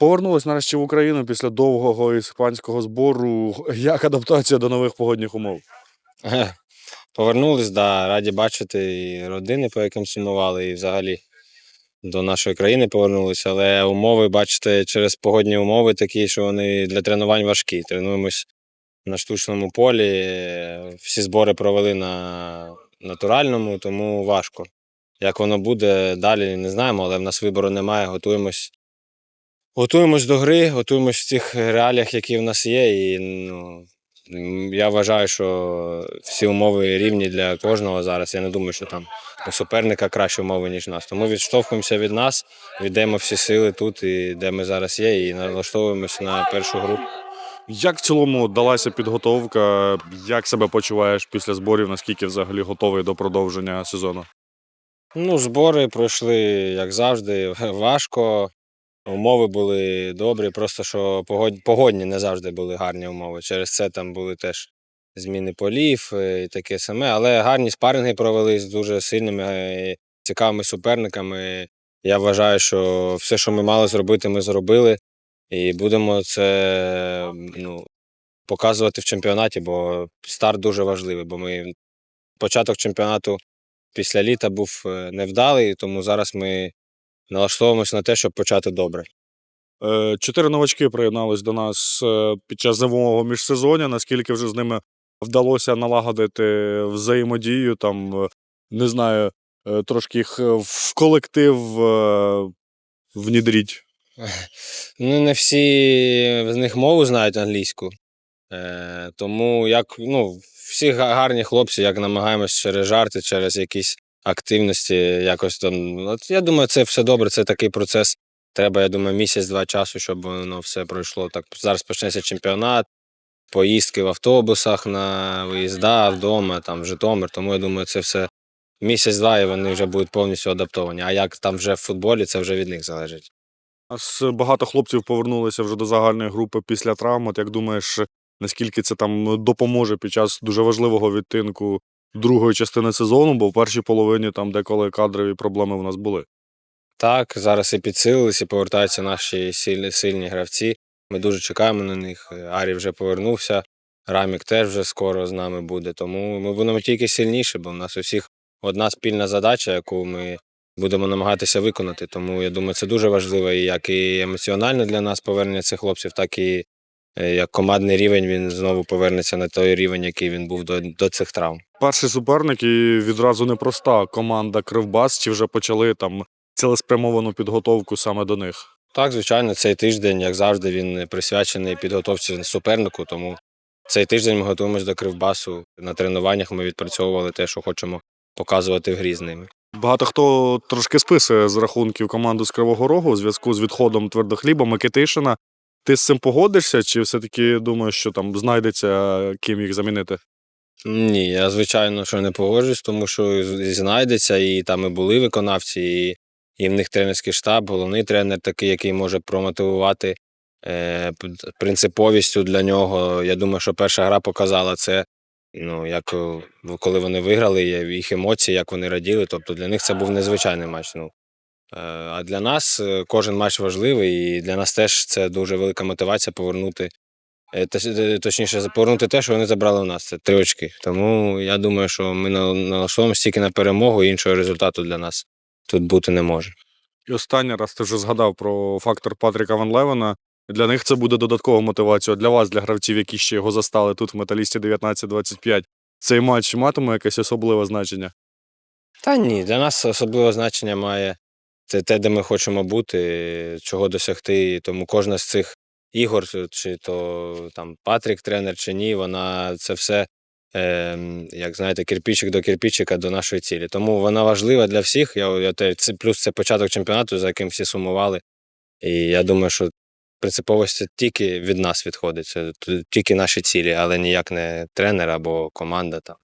Повернулись нарешті в Україну після довгого іспанського збору. Як адаптація до нових погодних умов? Повернулись, да, раді бачити і родини, по яким сумували, і взагалі до нашої країни повернулися. Але умови, бачите, через погодні умови такі, що вони для тренувань важкі. Тренуємось на штучному полі. Всі збори провели на натуральному, тому важко. Як воно буде далі, не знаємо, але в нас вибору немає. Готуємось. Готуємось до гри, готуємось в тих реаліях, які в нас є. І ну, Я вважаю, що всі умови рівні для кожного зараз. Я не думаю, що там у суперника кращі умови, ніж у нас. Тому відштовхуємося від нас, віддаємо всі сили тут, і де ми зараз є, і налаштовуємося на першу гру. Як в цілому далася підготовка? Як себе почуваєш після зборів? Наскільки взагалі готовий до продовження сезону? Ну, збори пройшли, як завжди, важко. Умови були добрі, просто що погодні не завжди були гарні умови. Через це там були теж зміни полів е, і таке саме. Але гарні спаринги провели з дуже сильними, е, цікавими суперниками. Я вважаю, що все, що ми мали зробити, ми зробили. І будемо це ну, показувати в чемпіонаті, бо старт дуже важливий, бо ми початок чемпіонату після літа був е, невдалий, тому зараз ми налаштовуємося на те, щоб почати добре. Е, Чотири новачки приєднались до нас е, під час зимового міжсезоння. Наскільки вже з ними вдалося налагодити взаємодію, там, е, не знаю, трошки їх в колектив внідріть. Ну, не всі з них мову знають англійську. Тому як, ну, всі гарні хлопці, як намагаємось через жарти, через якісь активності, якось там. От я думаю, це все добре, це такий процес. Треба, я думаю, місяць-два часу, щоб воно все пройшло. Так зараз почнеться чемпіонат, поїздки в автобусах на виїзда вдома, там в Житомир. Тому я думаю, це все місяць-два, і вони вже будуть повністю адаптовані. А як там вже в футболі, це вже від них залежить. Нас багато хлопців повернулися вже до загальної групи після травм. От як думаєш, наскільки це там допоможе під час дуже важливого відтинку другої частини сезону, бо в першій половині там деколи кадрові проблеми в нас були. Так, зараз і підсилились, і повертаються наші сильні, сильні гравці. Ми дуже чекаємо на них. Арі вже повернувся, Рамік теж вже скоро з нами буде. Тому ми будемо тільки сильніші, бо в нас у всіх одна спільна задача, яку ми будемо намагатися виконати. Тому я думаю, це дуже важливо і як і емоціонально для нас повернення цих хлопців, так і як командний рівень він знову повернеться на той рівень, який він був до, до цих травм. Перший суперник і відразу непроста команда Кривбас. Чи вже почали там цілеспрямовану підготовку саме до них? Так, звичайно, цей тиждень, як завжди, він присвячений підготовці супернику. Тому цей тиждень ми готуємось до кривбасу. На тренуваннях ми відпрацьовували те, що хочемо показувати в грі з ними. Багато хто трошки списує з рахунків команду з Кривого Рогу у зв'язку з відходом твердохліба Микитишина. Ти з цим погодишся, чи все-таки думаєш, що там знайдеться ким їх замінити? Ні, я звичайно що не погоджуюсь, тому що знайдеться, і там і були виконавці, і, і в них тренерський штаб, головний тренер такий, який може промотивувати е, принциповістю для нього. Я думаю, що перша гра показала це. Ну, як е, коли вони виграли, їх емоції, як вони раділи. Тобто для них це був незвичайний матч. Ну, а для нас е, кожен матч важливий, і для нас теж це дуже велика мотивація повернути. е, е, Точніше, повернути те, що вони забрали у нас. Це три очки. Тому я думаю, що ми на- налаштовуємося тільки на перемогу, і іншого результату для нас тут бути не може. І останній раз ти вже згадав про фактор Патріка Ван Левена. Для них це буде додаткова мотивація. Для вас, для гравців, які ще його застали тут в металісті 19-25. Цей матч матиме якесь особливе значення. Та ні, для нас особливе значення має це те, де ми хочемо бути, чого досягти. Тому кожна з цих ігор, чи то там Патрік, тренер, чи ні, вона це все, е, як знаєте, кирпичик до кирпичика до нашої цілі. Тому вона важлива для всіх. Я, я, це, плюс це початок чемпіонату, за яким всі сумували. І я думаю, що принциповість тільки від нас відходить. Це тільки наші цілі, але ніяк не тренер або команда. Там.